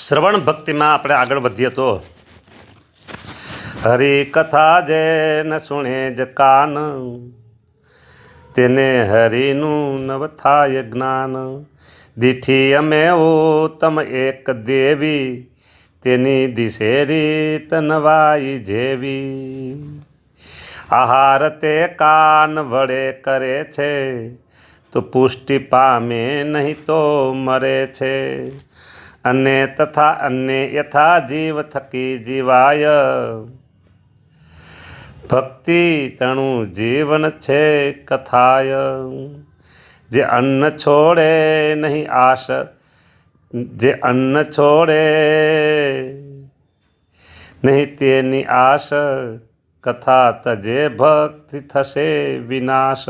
શ્રવણ ભક્તિમાં આપણે આગળ વધીએ તો હરી કથા જે ન સુણે જ કાન, તેને હરિનું નવ થાય જ્ઞાન. દીઠી અમે ઉત્તમ એક દેવી, તેની દિશે રીત નવાઈ જેવી. આહાર તે કાન વડે કરે છે, તો પુષ્ટિ પામે નહીં તો મરે છે. અને તથા અન્ય યથા જીવ થકી જીવાય ભક્તિ તણું જીવન છે કથાય જે અન્ન છોડે નહીં આશ જે અન્ન છોડે નહીં તેની આશ કથા તજે ભક્તિ થશે વિનાશ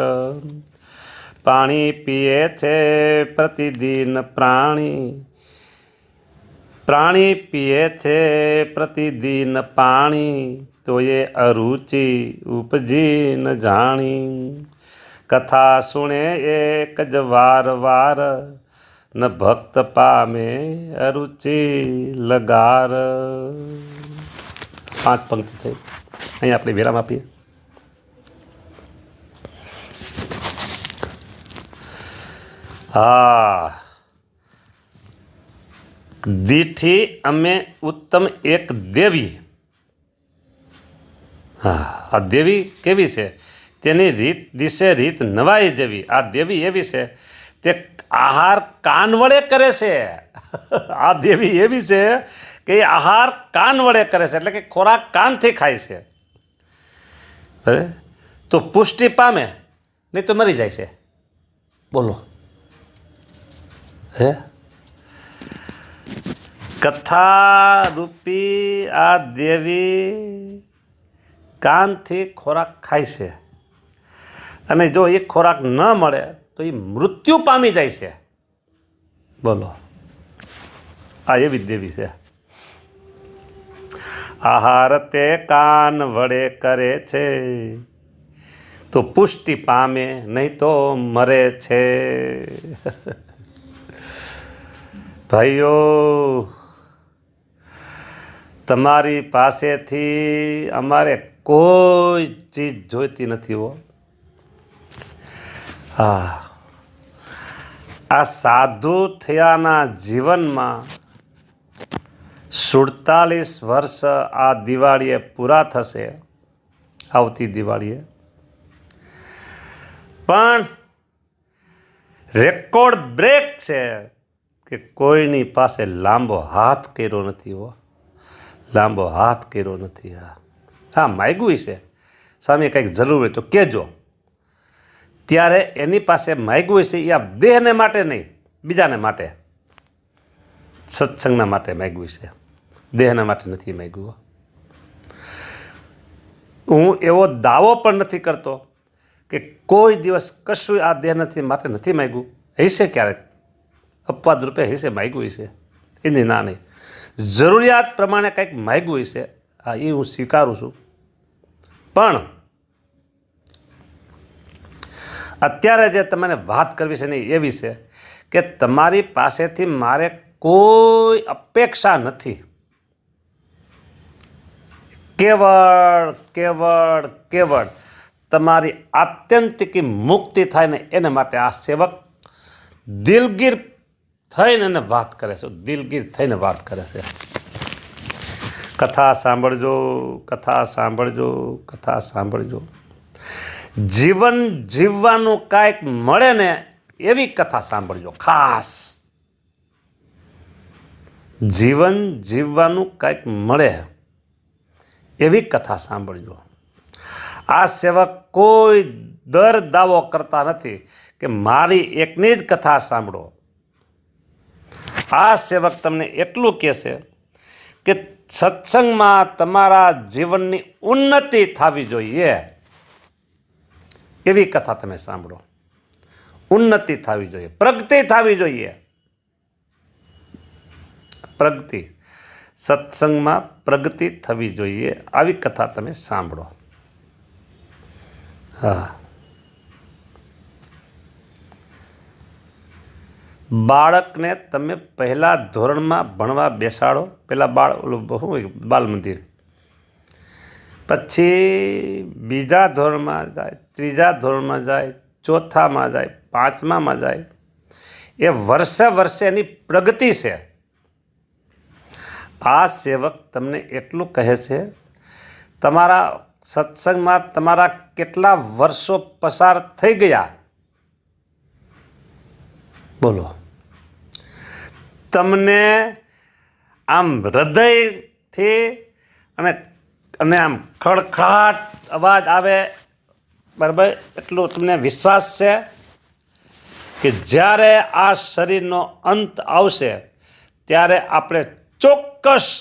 પાણી પીએ છે પ્રતિદિન પ્રાણી પ્રાણી પીએ છે પ્રતિદિન પાણી, તો એ અરુચિ ઉપજી ન જાણી. કથા સુણે એક જ વાર વાર, ન ભક્ત પામે અરુચિ લગાર. પાંચ પંક્તિ થઈ. અહીં આપણે વિરામ આપીએ. હા દીઠી અમે ઉત્તમ એક દેવી. હા, આ દેવી કેવી છે? તેની રીત દિશે રીત નવાઈ જેવી. આ દેવી એવી છે, તે આહાર કાન વડે કરે છે. આ દેવી એવી છે કે એ આહાર કાન વડે કરે છે, એટલે કે ખોરાક કાનથી ખાય છે. બરાબર તો પુષ્ટિ પામે, નહીં તો મરી જાય છે. બોલો. હે? કથા રૂપી આ દેવી કાનથી ખોરાક ખાય છે. અને જો એ ખોરાક ન મળે, તો એ મૃત્યુ પામી જાય છે. બોલો. આ એવી દેવી છે. આહાર તે કાન વડે કરે છે. તો પુષ્ટિ પામે, નહીં તો મરે છે. ભાઈઓ તમારી પાસેથી અમારે કોઈ ચીજ જોઈતી નથી હો. હા. આ સાધુ થયાના જીવનમાં સુડતાલીસ વર્ષ આ દિવાળીએ પૂરા થશે, આવતી દિવાળીએ. પણ રેકોર્ડ બ્રેક છે કે કોઈની પાસે લાંબો હાથ કર્યો નથી હો. લાંબો હાથ કર્યો નથી હા હા માગ્યું છે. સામે કંઈક જરૂર હોય તો કહેજો. ત્યારે એની પાસે માગ્યું છે એ આ દેહને માટે નહીં, બીજાને માટે. સત્સંગના માટે માગ્યું છે. દેહના માટે નથી માગ્યું હું. એવો દાવો પણ નથી કરતો કે કોઈ દિવસ કશું આ દેહ નથી માટે નથી માગ્યું. હશે ક્યારેક. અપવાદ રૂપે હશે, માગ્યું હશે. એની ના નહીં જરૂરિયાત પ્રમાણે કંઈક માગ્યું હશે હા, એ હું સ્વીકારું છું. પણ અત્યારે જે તમને વાત કરવી છે ને એ છે કે તમારી પાસેથી મારે કોઈ અપેક્ષા નથી. કેવળ કેવળ કેવળ તમારી આત્યંતિકી મુક્તિ થાય ને એને માટે આ સેવક દિલગીર થઈને એને વાત કરે છે, દિલગીર થઈને વાત કરે છે. કથા સાંભળજો કથા સાંભળજો કથા સાંભળજો. જીવન જીવવાનું કાંઈક મળે ને એવી કથા સાંભળજો, ખાસ. જીવન જીવવાનું કાંઈક મળે એવી કથા સાંભળજો. આ સેવક કોઈ દર દાવો કરતા નથી કે મારી એકની જ કથા સાંભળો. આ સેવક તમને એટલું કહેશે કે સત્સંગમાં તમારા જીવનની ઉન્નતિ થવી જોઈએ. એવી કથા તમે સાંભળો. ઉન્નતિ થવી જોઈએ. પ્રગતિ થવી જોઈએ. પ્રગતિ. સત્સંગમાં પ્રગતિ થવી જોઈએ. આવી કથા તમે સાંભળો. હા. બાળકને તમે પહેલા ધોરણમાં ભણવા બેસાડો. પહેલાં બાળ, ઓલું શું હોય, બાલ મંદિર. પછી બીજા ધોરણમાં જાય, ત્રીજા ધોરણમાં જાય, ચોથામાં જાય, પાંચમામાં જાય. એ વર્ષે વર્ષે એની પ્રગતિ છે. આ સેવક તમને એટલું કહે છે, તમારા સત્સંગમાં તમારા કેટલા વર્ષો પસાર થઈ ગયા? બોલો. તમને આમ હૃદયથી અને અને આમ ખડખડાટ અવાજ આવે, બરાબર? એટલું તમને વિશ્વાસ છે કે જ્યારે આ શરીરનો અંત આવશે, ત્યારે આપણે ચોક્કસ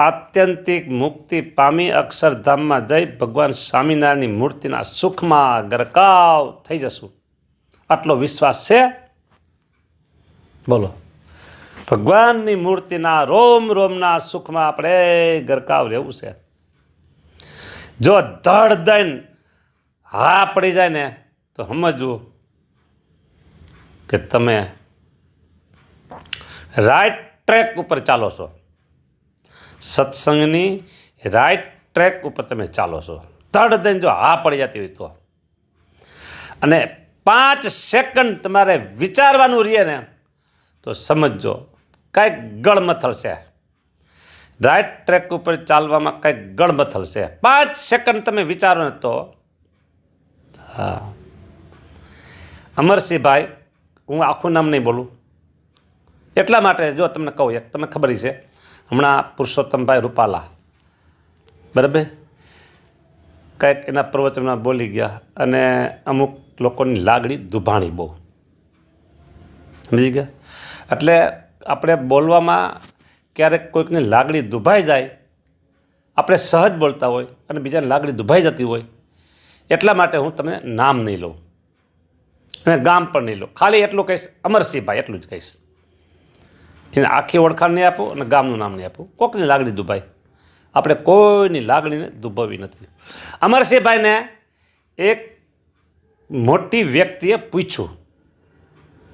આત્યંતિક મુક્તિ પામી અક્ષરધામમાં જઈ ભગવાન સ્વામિનારાયણની મૂર્તિના સુખમાં ગરકાવ થઈ જશું. આટલો વિશ્વાસ છે? બોલો. ભગવાનની મૂર્તિના રોમ રોમના સુખમાં આપણે ગરકાવ રહેવું છે. જો ધડ દઈને હા પડી જાય ને, તો સમજવું કે તમે રાઈટ ટ્રેક ઉપર ચાલો છો. સત્સંગની રાઈટ ટ્રેક ઉપર તમે ચાલો છો. ધડ દઈને જો હા પડી જતી હોય તો. અને પાંચ સેકન્ડ તમારે વિચારવાનું રહે ને તો સમજજો, કંઈક ગળમથલ છે. રાઈટ ટ્રેક ઉપર ચાલવામાં કંઈક ગળમથલ છે. પાંચ સેકન્ડ તમે વિચારો ને તો. હા. અમરસિંહભાઈ, હું આખું નામ નહીં બોલું. એટલા માટે જો તમને કહું એક, તમને ખબર છે હમણાં પુરુષોત્તમભાઈ રૂપાલા. બરાબર? કંઈક એના પ્રવચનમાં બોલી ગયા અને અમુક લોકોની લાગણી દુભાણી બહુ. સમજી ગયા એટલે આપણે બોલવામાં ક્યારેક કોઈકની લાગણી દુભાઈ જાય, આપણે સહજ બોલતા હોય અને બીજાની લાગણી દુભાઈ જતી હોય, એટલા માટે હું તમને નામ નહીં લઉં અને ગામ પણ નહીં લઉં. ખાલી એટલું કહીશ, અમરસિંહભાઈ, એટલું જ કહીશ. એને આખી ઓળખાણ નહીં આપું અને ગામનું નામ નહીં આપું. કોકની લાગણી દુભાઈ આપણે કોઈની લાગણીને દુભાવી નથી. અમરસિંહભાઈને એક મોટી વ્યક્તિએ પૂછ્યું.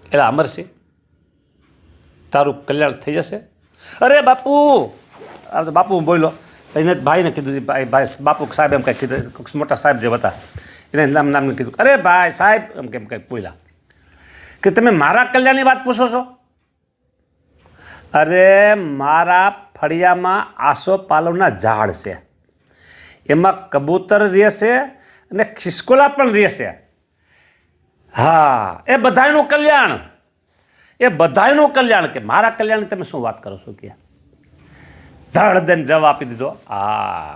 એટલે અમરસિંહ તારું કલ્યાણ થઈ જશે. અરે બાપુ! આ તો બાપુ બોલો એને ભાઈને કીધું ભાઈ ભાઈ બાપુ સાહેબ એમ કંઈક કીધું મોટા સાહેબ જે હતા. એને નામ નામને કીધું, અરે ભાઈ, સાહેબ, એમ કેમ કંઈક બોલ્યા. કે તમે મારા કલ્યાણની વાત પૂછો છો? અરે મારા ફળિયામાં આસો પાલવના ઝાડ છે. એમાં કબૂતર રહેશે અને ખિસકોલા પણ રહેશે. હા, એ બધાયનું કલ્યાણ. એ બધાયનું કલ્યાણ કે મારા કલ્યાણની તમે શું વાત કરો છો કે? ધડ દઈને જવાબ આપી દીધો. આ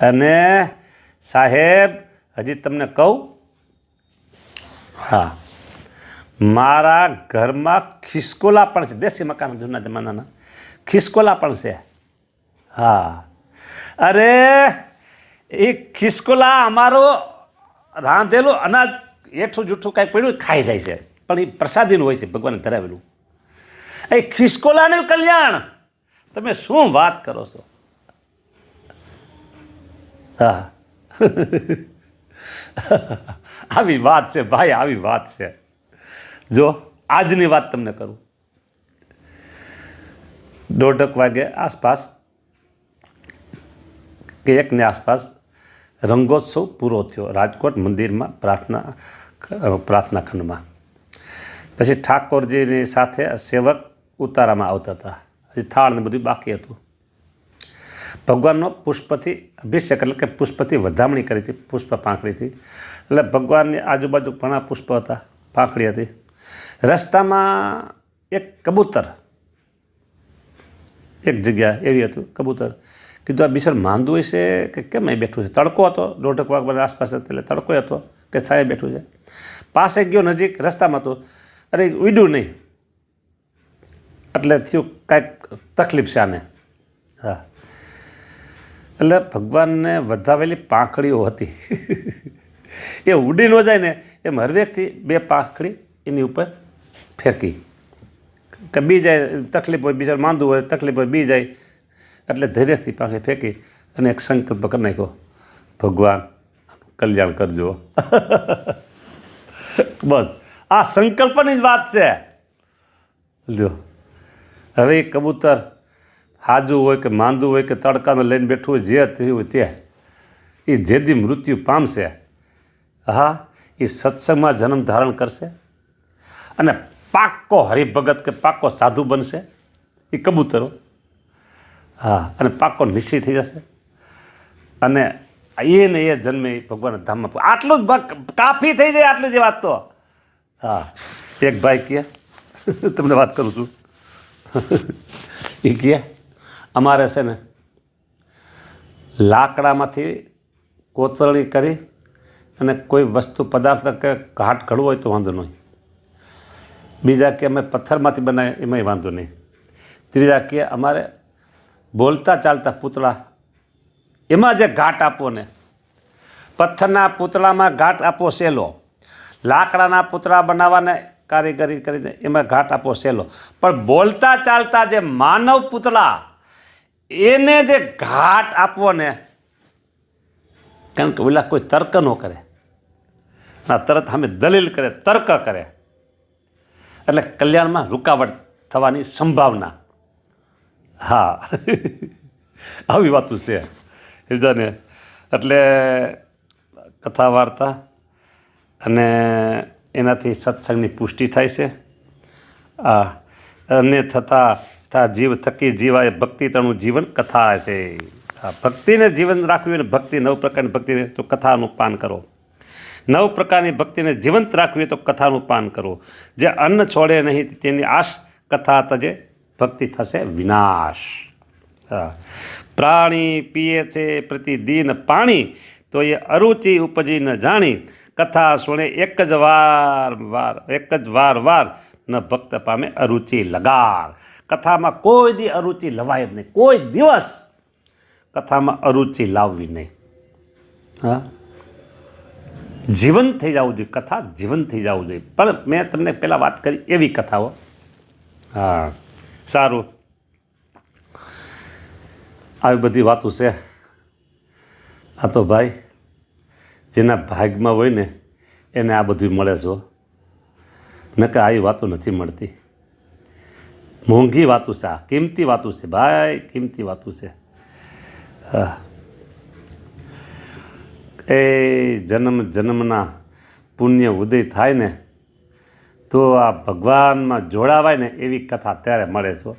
અને સાહેબ, હજી તમને કહું? હા. મારા ઘરમાં ખિસકોલા પણ છે. દેશી મકાન જૂના જમાનાના. ખિસકોલા પણ છે. હા. અરે, એ ખિસકોલા અમારો રાંધેલું અનાજ એઠું જૂઠું કાંઈ પડ્યું ખાઈ જાય છે. પણ એ પ્રસાદીનું હોય છે, ભગવાને ધરાવેલું. એ ખિસકોલાનું કલ્યાણ. તમે શું વાત કરો છો? હા. આવી વાત છે, ભાઈ, આવી વાત છે. જો, આજની વાત તમને કરું. દોઢક વાગે આસપાસ કે એકની આસપાસ રંગોત્સવ પૂરો થયો. રાજકોટ મંદિરમાં પ્રાર્થના પ્રાર્થના ખંડમાં. પછી ઠાકોરજીની સાથે સેવક ઉતારામાં આવતા હતા. હજી થાળ ને બધું બાકી હતું. ભગવાનનો પુષ્પથી અભિષેક, એટલે કે પુષ્પથી વધામણી કરી હતી, પુષ્પ પાંખડીથી એટલે ભગવાનની આજુબાજુ ઘણા પુષ્પ હતા, પાંખડી હતી. રસ્તામાં એક કબૂતર, એક જગ્યા એવી હતું, કબૂતર. કીધું, આ બિસર માંદું હશે કે કેમ અહીં બેઠું છે? તડકો હતો દોઢક વાગ બધા આસપાસ હતો એટલે તડકો હતો કે સાહેબ બેઠું છે. પાસે ગયો નજીક, રસ્તામાં તો, અરે, ઉડ્યું નહીં. એટલે થયું કાંઈક તકલીફ છે આને. હા. એટલે ભગવાનને વધાવેલી પાંખડીઓ હતી. એ ઉડી ન જાય ને એમ હરવેકથી બે પાંખડી એની ઉપર ફેંકી. કે બી જાય, તકલીફ હોય બીજા માંદું હોય, તકલીફ હોય, બી જાય એટલે ધૈર્યથી પાસે ફેંકી અને એક સંકલ્પ કરી નાખ્યો. ભગવાન કલ્યાણ કરજો. બસ. આ સંકલ્પની જ વાત છે. લ્યો. હવે કબૂતર હાજુ હોય કે માંદું હોય કે તડકાને લઈને બેઠું હોય, જે થયું હોય તે, એ જેદી મૃત્યુ પામશે. હા એ સત્સંગમાં જન્મ ધારણ કરશે અને પાક્કો હરિભગત કે પાક્કો સાધુ બનશે. એ કબૂતરો. હા, અને પાકો નિશ્ચય થઈ જશે. અને એ ને એ જન્મે ઈ ભગવાન ધામમાં આટલું જ કાફી થઈ જાય આટલી જ વાત તો. હા, એક ભાઈ કહે, તમને વાત કરું છું. એ કહે, અમારે છે ને લાકડામાંથી કોતરણી કરી અને કોઈ વસ્તુ પદાર્થ કે ઘાટ ઘડવો હોય તો વાંધો નહીં. બીજા કે અમે પથ્થરમાંથી બનાવીએ, એમાંય વાંધો નહીં. ત્રીજા કે અમારે બોલતા ચાલતા પૂતળા, એમાં જે ઘાટ આપો ને, પથ્થરના પૂતળામાં ઘાટ આપો સહેલો લાકડાના પૂતળા બનાવવાને કારીગરી કરીને એમાં ઘાટ આપો સહેલો પણ બોલતા ચાલતા જે માનવ પૂતળા, એને જે ઘાટ આપવો ને, કારણ કે ઓલા કોઈ તર્ક ન કરે. ના, તરત સામે દલીલ કરે, તર્ક કરે. એટલે કલ્યાણમાં રૂકાવટ થવાની સંભાવના. હા. આવી વાતું છે. સમજાને એટલે કથા વાર્તા અને એનાથી સત્સંગની પુષ્ટિ થાય છે. આ, અને થતાં, થતા જીવ, થકી જીવાય ભક્તિ તણું જીવન કથા છે. આ ભક્તિને જીવન રાખવી અને ભક્તિ નવ પ્રકારની ભક્તિને તો કથાનું પાન કરો. નવ પ્રકારની ભક્તિને જીવંત રાખવી તો કથાનું પાન કરો. જે અન્ન છોડે નહીં તેની આશ કથા તજે ભક્તિ થશે વિનાશ. પ્રાણી પીએ છે પ્રતિદિન પાણી, તો એ અરુચિ ઉપજી ન જાણી કથા સુણે એક જ વાર વાર, એક જ વાર વાર ન ભક્ત પામે અરુચિ લગાર. કથામાં કોઈ દી અરુચિ લવાય જ નહીં. કોઈ દિવસ કથામાં અરુચિ લાવવી નહીં. હા. જીવંત થઈ જવું જોઈએ. કથા જીવંત થઈ જવું જોઈએ. પણ મેં તમને પહેલાં વાત કરી એવી કથાઓ. હા. સારું. આવી બધી વાતો છે. આ તો ભાઈ, જેના ભાગમાં હોય ને, એને આ બધું મળે જો. નકર આવી વાતો નથી મળતી. મોંઘી વાતો છે, આ કિંમતી વાતો છે ભાઈ, કિંમતી વાતો છે. હા. એ જન્મ જન્મના પુણ્ય ઉદય થાય ને તો આ ભગવાનમાં જોડાવાય ને એવી કથા ત્યારે મળે છે.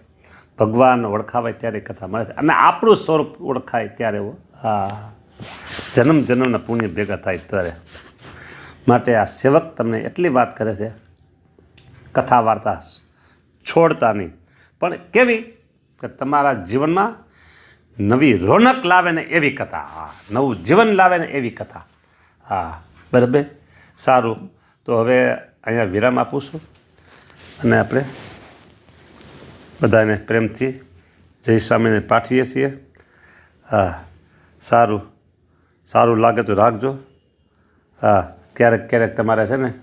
ભગવાન ઓળખાવાય ત્યારે કથા મળે છે. અને આપણું સ્વરૂપ ઓળખાય ત્યારે. હા. જન્મ જન્મના પુણ્ય ભેગા થાય ત્યારે. માટે આ સેવક તમને એટલી વાત કરે છે. કથા વાર્તા છોડતા નહીં. પણ કેવી? કે તમારા જીવનમાં નવી રોનક લાવે ને એવી કથા. હા. નવું જીવન લાવે ને એવી કથા. હા. બરાબર? સારું. તો હવે અહીંયા વિરામ આપું છું. અને આપણે બધાને પ્રેમથી જય સ્વામીને પાઠવીએ છીએ. હા, સારું સારું લાગે તો રાખજો. હા, ક્યારેક ક્યારેક તમારે છે ને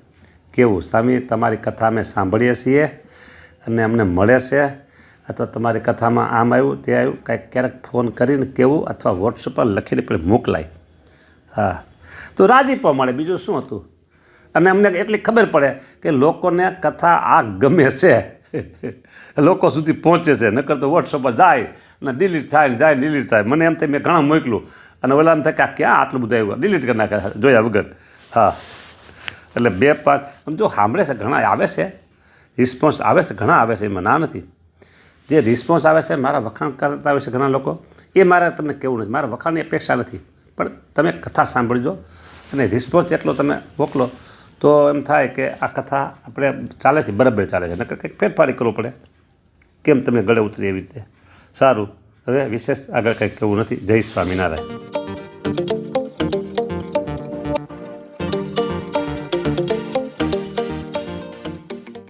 કેવું, સ્વામી, તમારી કથા અમે સાંભળીએ છીએ અને અમને મળે છે. અથવા તમારી કથામાં આમ આવ્યું, તે આવ્યું, કાંઈક ક્યારેક ફોન કરીને કેવું અથવા વોટ્સઅપ પર લખીને પણ મોકલાય. હા, તો રાજીપો મળે. બીજું શું હતું? અને અમને એટલી ખબર પડે કે લોકોને કથા આ ગમે છે. લોકો સુધી પહોંચે છે. નકર તો વોટ્સઅપ જાય અને ડિલીટ થાય ને જાય ડિલીટ થાય. મને એમ થાય મેં ઘણા મોકલું અને ઓલા એમ થાય કે આ ક્યાં આટલું બધું આવ્યું? ડિલીટ કરી નાખે જોયા વગર. હા. એટલે બે પાંચ આમ જો સાંભળે છે, ઘણા આવે છે. રિસ્પોન્સ આવે છે, ઘણા આવે છે, એમાં ના નથી. જે રિસ્પોન્સ આવે છે, મારા વખાણ કરતા આવે છે ઘણા લોકો, એ મારે તમને કેવું નથી. મારા વખાણની અપેક્ષા નથી. પણ તમે કથા સાંભળજો અને રિસ્પોન્સ એટલો તમે મોકલો તો એમ થાય કે આ કથા આપણે ચાલે છે, બરાબર ચાલે છે. નકર કંઈક ફેરફારી કરવો પડે. કેમ તમે ગળે ઉતરી એવી રીતે? સારું. હવે વિશેષ આગળ કંઈક કહેવું નથી. જય સ્વામિનારાયણ.